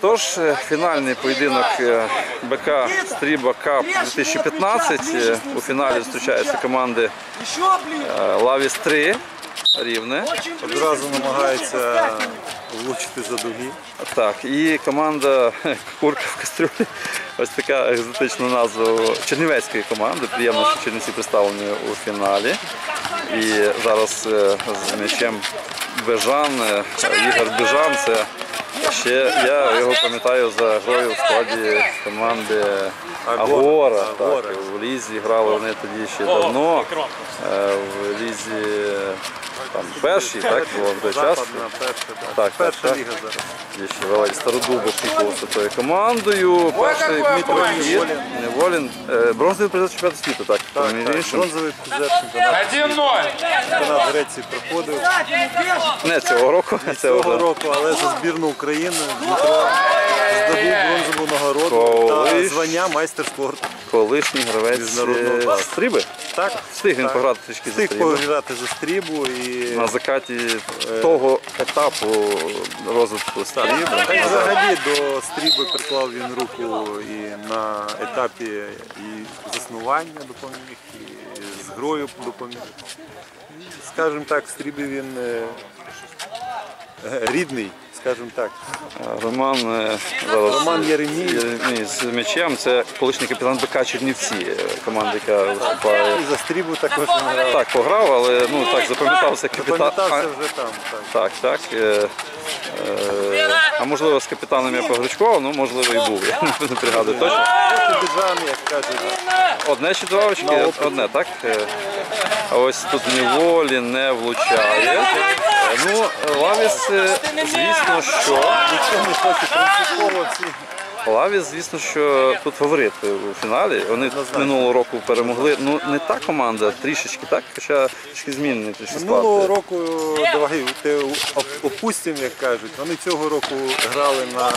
Тож, е, фінальний поєдинок е, БК Стріба Кап 2015. Е, У фіналі зустрічаються команди Лавіс 3 Рівне. Одразу намагається влучити за дуги. Так, і команда Курка в кастрюлі. Ось така екзотична назва чернівецької команди. Приємно, що Чернівці представлені у фіналі. І зараз з м'ячем Бежан, Ігор Бежан. Це ще я його пам'ятаю за грою в складі команди Агора. Так, в Лізі грали вони тоді ще давно. Е, В Лізі там перший, так, було в той час. Западна, перша, так. Так, перша так, ліга зараз. Є ще Валерій Стародубов пікувався тою командою. Перший Дмитро Неволін. Е, Бронзовий призер чемпіонату світу, так. Так, так. Бронзовий призер чемпіонату. 1-0. Чемпіонат Греції проходив Не цього року, цього цього року. року, але за збірну України Дмитро звання майстер спорту. Колишній гравець Міжнародного е, класу. стріби. Так, Встиг він так. пограти трішки за Встиг стріби. пограти за стрібу і На закаті того етапу розвитку стріби. Та й взагалі до стріби приклав він руку і на етапі і заснування допоміг, і з грою допоміг. І, Скажімо так, в стрібі він е, е, рідний, скажімо так. Роман е, зараз Роман Єремій. Єремій з м'ячем. Це колишній капітан БК Чернівці, е, команда, яка виступає. І за стрібу також він грав. Так, пограв, але ну так запам'ятався капітан. Запам'ятався вже там. Так. Так, так. Е, е, а можливо з капітаном я погречкував, ну можливо і був. Я не пригадую точно. Одне чи два очки? Одне, так? Е, А ось тут неволі не влучає. Ну, Лавіс, е, звісно, що. принципово всі. Лавіс, звісно, що тут фаворити у фіналі. Вони минулого року перемогли. Ну, не та команда, трішечки, так? Хоча трішки змінений трішки склад. Минулого року давай те, опустимо, як кажуть. Вони цього року грали на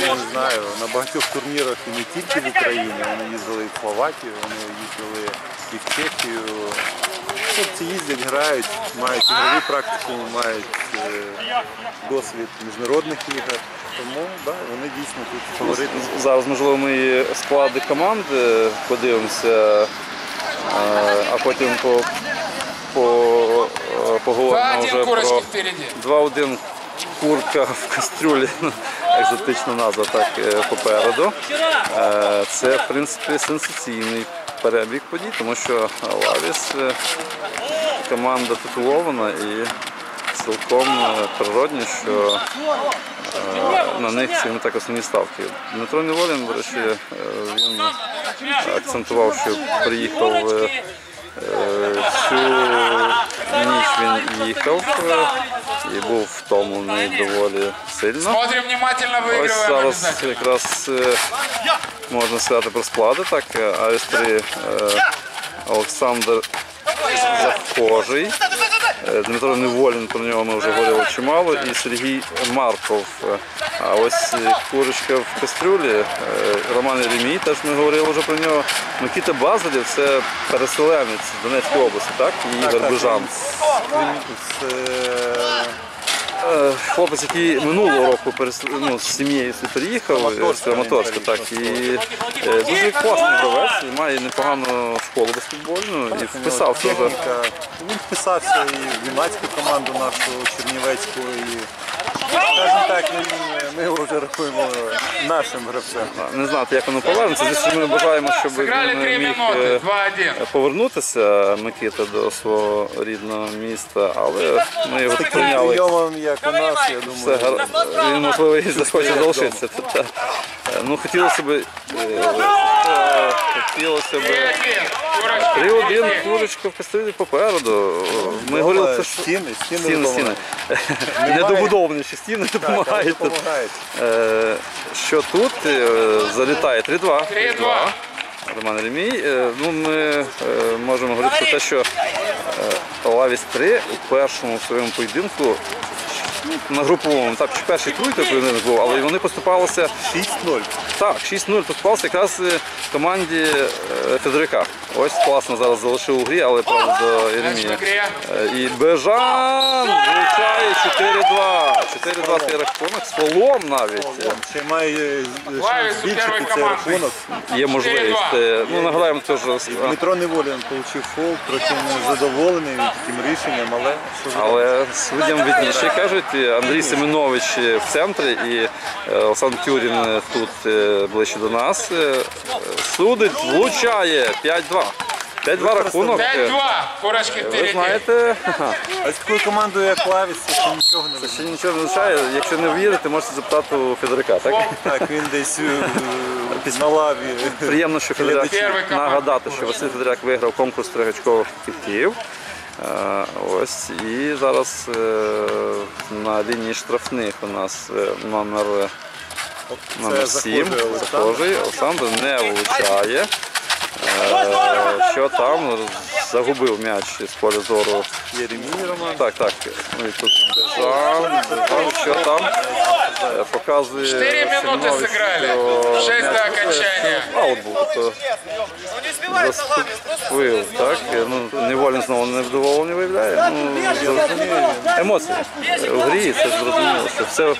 не знаю, на багатьох турнірах і не тільки в Україні. Вони їздили в Словакію, вони їздили і в Чехію. Хлопці їздять, грають, мають ігрову практику, мають е, досвід міжнародних ігор. Тому да, вони дійсно тут фаворити. Зараз, можливо, ми склади команд е, подивимося, е, а потім по, по, поговоримо вже про 2-1 курка в кастрюлі. Екзотична назва так попереду. Це, в принципі, сенсаційний перебіг подій, тому що Лавіс е, команда титулована і цілком е, природні, що е, на них сильно так основні ставки. Дмитро Неволін, до речі, він акцентував, що приїхав всю ніч він їхав е, і був втомлений доволі сильно. Смотрим внимательно, Ось зараз якраз е, можна сказати про склади. Так, АС-3 Олександр Захожий. Е, Дмитро Неволін, про нього ми вже говорили чимало, і Сергій Марков. А ось курочка в кастрюлі, е, Роман Єремій, теж ми говорили вже про нього. Микита Базилів це переселенець Донецької області, так? І Ігор Хлопець, який минулого року перес... ну, з сім'єю переїхав, е, з Краматорська, так, і е, дуже класний гравець, і має непогану школу баскетбольну і вписався вже. Він вписався і в юнацьку команду нашу Чернівецьку. І, скажімо так, він, ми його вже рахуємо нашим гравцем. Не знати, як воно повернеться. Звісно, ми бажаємо, щоб він міг е, 2-1. повернутися Микита до свого рідного міста, але ми його так прийняли. прийомом, як у нас, я Все, думаю, гар- він можливо і захоче залишитися. Ну хотілося б е, хотілося б. 3-1. Курочки 3-1 впереди. курочка в кастрюлі попереду. Ми говорили, це ж стіни, стіни, стіни, стіни. Недобудовані ще стіни допомагають. тут. Е, Що тут е, залітає 3-2. 3-2. Роман Ремій. Е, Ну, ми е, можемо говорити про те, що е, Лавіс 3 у першому своєму поєдинку на груповому. Так, перший тройка поєдинок був, але вони поступалися 6-0. так, 6-0 поступалися якраз е, команді е, Федорика. Ось класно зараз залишив у грі, але правда Єремія. Е, І Бежан влучає 4-2. 4-2 цей рахунок з фолом навіть. Е, Ще має е, у збільшити цей рахунок. Є можливість. е, Ну, нагадаємо теж. е, Дмитро Неволін отримав фол, трохи не задоволений таким рішенням, але Але суддям видніше кажуть, е, Андрій Семенович е, в центрі і е, Олександр Тюрін е, тут е, ближче до нас. е, Судить, влучає 5-2. 5-2 рахунок. е, 5-2. Курочки Ви знаєте, з такою командою, як Лавіс, це ще нічого не ще нічого не означає. Якщо не вірите, можете запитати у Федорика. Так? Так, він десь е, на лаві. Приємно, що Федоряк Перший команд. нагадати, що Василь Федоряк виграв конкурс тригачкових китків. Е, Ось і зараз е, на лінії штрафних у нас е, номер, номер 7. захожий Олександр. Захожий. Олександр не влучає. Е, Що там? Загубив м'яч з поля зору. Єремій Роман. Так, так. Ну і тут Бежан, Бежан, що там? Е, Показує. Чотири минути Семенович, зіграли. що Шесть до м'яч- окончання. Аут був, тобто заступив, так? Ну, неволін знову невдоволення виявляє. Ну, зрозуміло. Емоції. В грі це зрозуміло, що все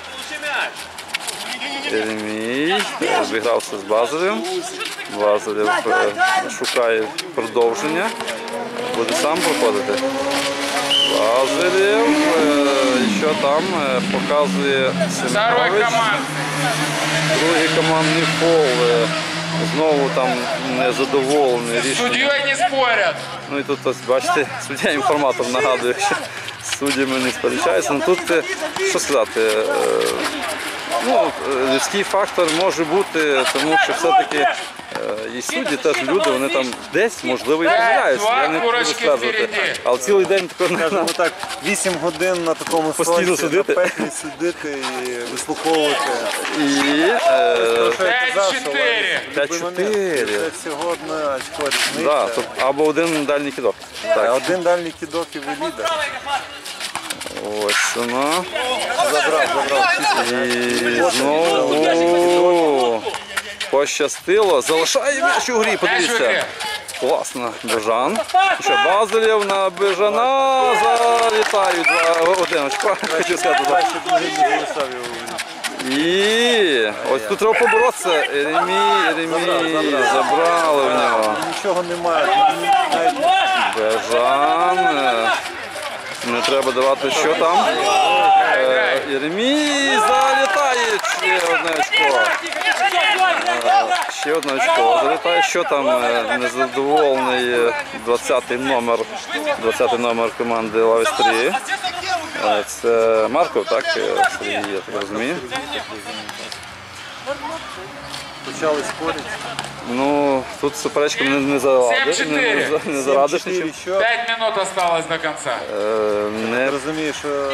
Єремій обігрався з Базарем. Базарів е, шукає продовження. Буде сам проходити. Базарів. е, Що там е, показує Семенович. Другий командний фол. е, Знову там незадоволений С рішенням. не спорят. Ну і тут ось бачите, суддя інформатор нагадує, що з суддями не сперечається. Ну тут що сказати, ну, е, людський фактор може бути, тому що все-таки е, і судді теж люди, вони там десь можливо і помиляються. Я не буду стверджувати. Але цілий день такого не Скажімо так, 8 годин на такому Постійно сонці, на пеклі сидити і вислуховувати. і е, Що я казав, що 5-4. Лавіс в будь-який момент 5-4. Це всього одне очко різниця. да, або один дальній кидок. Так, Один дальній кидок і ви лідер. Ось воно. Забрав, забрав. І знову пощастило. Залишає м'яч у грі, подивіться. Класно, Бежан. І Що, Базилєв на Бежана залітають два один очко. Хочу сказати. І ось тут треба поборотися. Еремій, Еремій, забрали в нього. Нічого немає. Бежан. Е, Не треба давати, що там. Е, Єремій залітає ще одне очко. Ще одне очко залітає. Що там е, незадоволений е, 20-й номер, 20-й номер команди Лавіс 3. Е, Це Марков, так? е, Сергій, я так розумію. почали спорити. Ну, тут суперечкам не, не зарадиш, не, не, не зарадиш нічим. 5 минут осталось до конца. Е, Не Розумію, що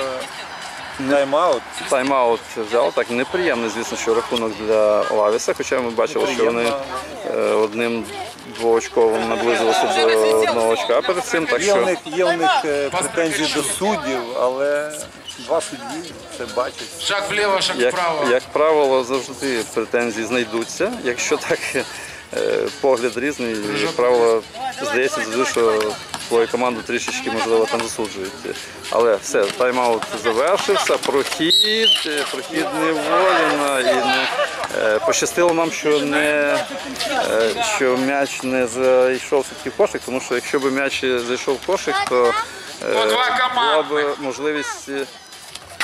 тайм-аут. тайм-аут взяв. Так неприємний, звісно, що рахунок для Лавіса, хоча ми бачили, що вони е, одним двоочковим наблизилися до одного очка перед цим. Так Є в що них, є в них е, претензії до суддів, але два судді це бачать. Шаг влево, шаг як, вправо. як правило, завжди претензії знайдуться. Якщо так погляд різний, як правило, здається, що свою команду трішечки можливо там засуджують. Але все, тайм-аут завершився, прохід, е, прохід неволіна і не е, пощастило нам, що не е, що м'яч не зайшов все-таки в кошик, тому що якщо б м'яч зайшов в кошик, то е, Ну, була б можливість.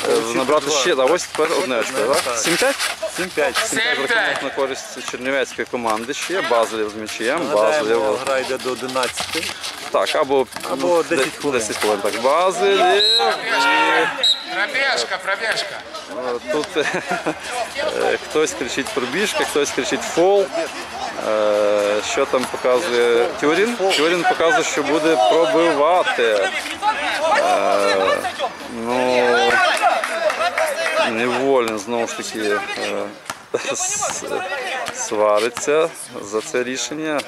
Е, Набрати ще, а ось тепер одне очко, так? так. 7-5? 7-5. 7-5. Рахунок на користь чернівецької команди ще, Базелів з м'ячем, Нагадаємо, гра йде до 11. так, або, Або ну, 10 де- хвилин. 10 хвилин, так, Базелів, Пробежка, пробежка. Е, тут е, хтось кричить пробіжка, хтось кричить фол, Е, що там показує Тюрін? Тюрін показує, що буде пробивати. Е, Ну, невольно знову ж таки е, свариться за це рішення.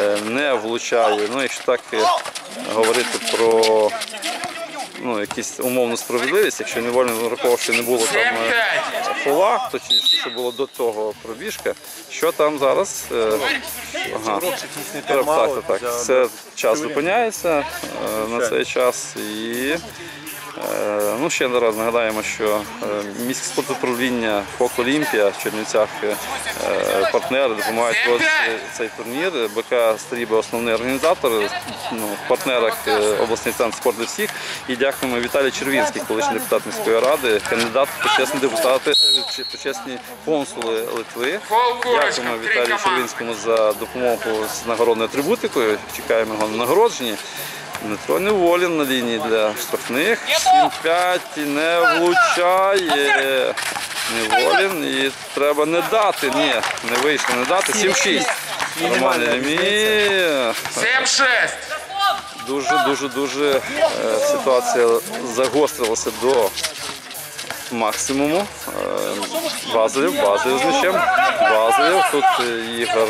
Е, Не влучає. Ну, якщо так е, говорити про ну, якісь умовну справедливість, якщо невольно враховував, що не було там е, 7-5. що було до того пробіжка. Що там зараз? Ага. Так, так, так. Все час зупиняється на цей час і. Е, Ну, ще раз нагадаємо, що е, міське спортуправління ФОК Олімпія в Чернівцях е, партнери допомагають проводити цей турнір. БК Стріби основний організатор, ну, в партнерах обласний центр спорту для всіх. І дякуємо Віталій Червінський, колишній депутат міської ради, кандидат почесні депутати, почесні консули Литви. Дякуємо Віталію. Червінському за допомогу з нагородною атрибутикою. Чекаємо його на нагородженні. Дмитро Неволін на лінії для штрафних. 7-5 не влучає. Неволін і треба не дати. Ні, не вийшло не дати. 7-6. Роман Ремі. 7-6. Дуже, дуже, дуже е, ситуація загострилася до максимуму. Е, Базилів, Базилів з м'ячем. Базилів. Тут е, Ігор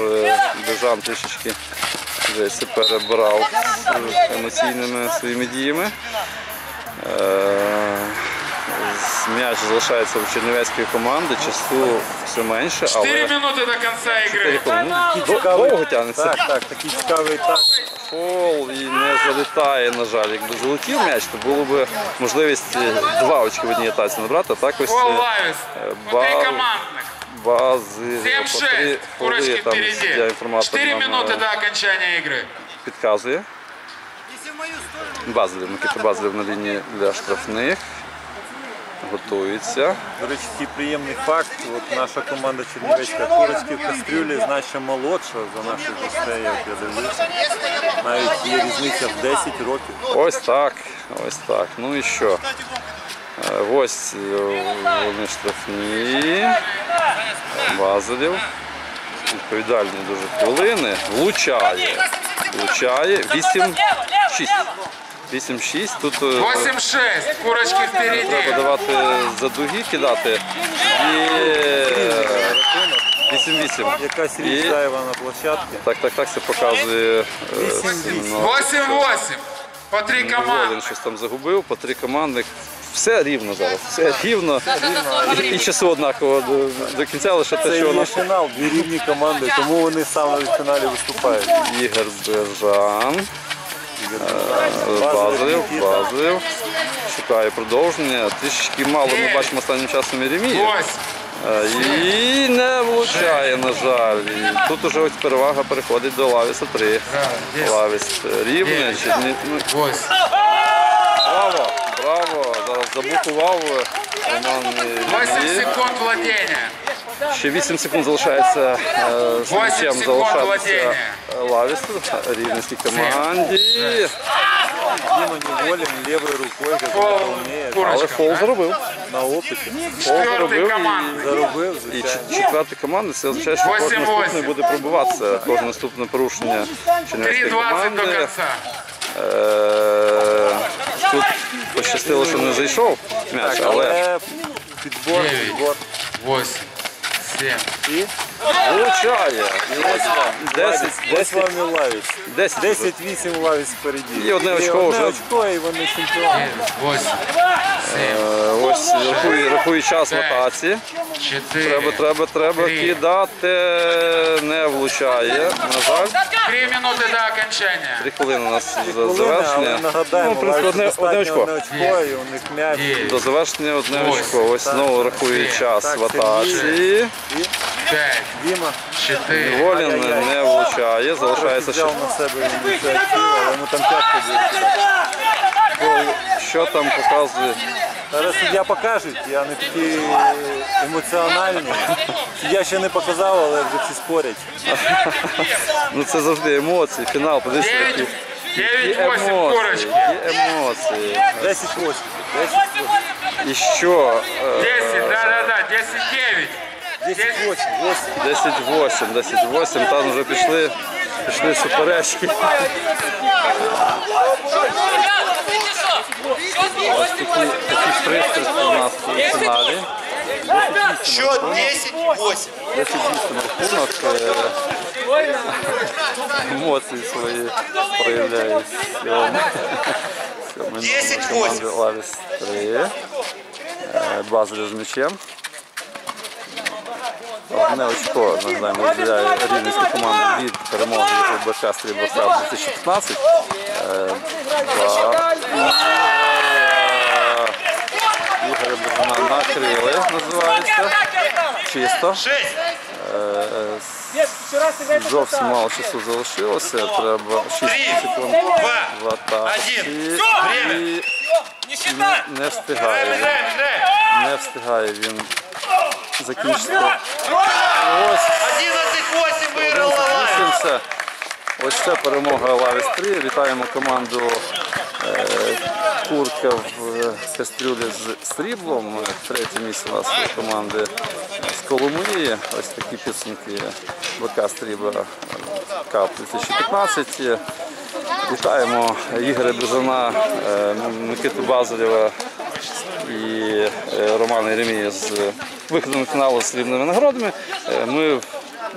Бежан трішечки десь перебрав з емоційними своїми діями. Е, з- М'яч залишається у чернівецької команди, часу все менше, 4 але минуты до конца игры. ну, до- довго тягнеться. Так, так, такий цікавий етап. Фол і не залітає, на жаль. Якби залетів м'яч, то було б можливість е, два очки в одній атаці набрати. А так ось Фол е, Лавис. По Бал. три командных. бази по 7-6. Курочки там впереди. 4 нам, минуты до окончания игры. підказує. Базелів, Микита Базелів на лінії для штрафних. Готується. До речі, такий приємний факт. От наша команда Чернівецька курочки в кастрюлі значно молодша за наших гостей, як я дивлюся. Навіть є різниця в 10 років. Ось так, ось так. Ну і що? Е, Ось е, вони штрафні. Базелів. Відповідальні дуже хвилини. Влучає. Влучає. 8-6. 8-6. Тут е, 8-6. Курочки треба впереди. давати за дуги кидати. Є 8-8. Якась І- річ зайва на площадці. Так, так, так, це показує. е, 8-8. 8-8. По три Волин команды. щось там загубив, по три команди. Все рівно зараз, все рівно. І, і часу однаково до, до кінця лише те, Це що є воно фінал, дві рівні команди, тому вони саме в фіналі виступають. Ігор Бежан, Базилів, Базилів. Шукає продовження. Трішечки мало ми бачимо останнім часом Єремії. 8. Е, І не влучає, на жаль. І тут уже ось перевага переходить до Лавіса 3. Лавіс рівне. Черні... ну, 8. Браво, браво. Заблокував Роман 8 Єремій. секунд владения. Ще 8 секунд залишається е, з 8 м'ячем секунд залишатися владіння. е, Лавісу, команді. Дима неволен левой рукой, как он умеет, Але Курочка. фол заробив. на опиті. Фол Четвертый заробив команда. Заробив, і, і звичайно. чет- четверта команда. Це означає, що кожен 8-8. наступний буде пробиватися. Кожне наступне порушення чернівецької 3-20 до команди. конца. Е, пощастило, що не зайшов м'яч, але підбор, підбор. 8. 7. І влучає. І ось вам 10, ось 10, вам і лавіс. 10. 10-8 лавіс впереді. І одне очко одне вже. очко, і вони чемпіони. 8. 7. Е, Ось рахує, рахує час атаці. 4. Треба, треба, треба кидати. Не влучає. На жаль, 3 минуты до окончання. три хвилини у нас за завершення. нагадаємо, Ну, в принципі, одне, одне очко. очко, і у них м'яч. До завершення одне Ось. очко. Ось знову рахує час так, в атаці. 5. Діма 4. Волін не влучає. Залишається ще. взяв на себе ініціативу, але йому там тяжко буде. Що там показує? Зараз суддя покажуть, я не такий емоціональний. Суддя ще не показав, але вже всі спорять. Ну це завжди емоції. Фінал, подивіться, 9. які 9-8 емоції. курочки. Які емоції. 10-8. 10-8. І що? Е, 10, да-да-да, 10-9. 10-8. 10-8, 10-8, там вже пішли, пішли суперечки. Ось такі, такі пристрасті у нас у фіналі. Счет 10-8. 10-8 рахунок. е, Емоції свої. Ми 10-8. Лавіс 3. Е, Базель з м'ячем. Одне очко, нагадаємо, розділяє рівненську команду від перемоги у БК Стрібока 2015. Е. Ігоря Богдана накрили, називається. Чисто. 6. Зовсім мало часу залишилося. Треба 6 секунд в атаці. І не, встигає. Не встигає він закінчити. Ось 11-8 выиграл Лалаев. Ось це перемога Лавіс 3. Вітаємо команду е, Курка в е, кастрюлі з сріблом. Третє місце у нас команди з Коломиї. Ось такі підсумки ВК Стрібла Кап 2015. Вітаємо Ігоря Бежана, е, Микиту Базарєва і Романа Єремія з виходом фіналу з срібними нагородами. Е, Ми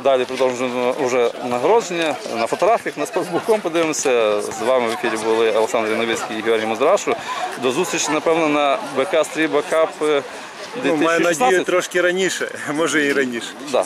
далі продовжуємо вже нагородження на фотографіях на спортбуком подивимося. З вами в ефірі були Олександр Яновицький і Георгій Мозрашу. До зустрічі, напевно, на БК Стріба Кап е, Ну, маю надію трошки раніше, може і раніше. Да.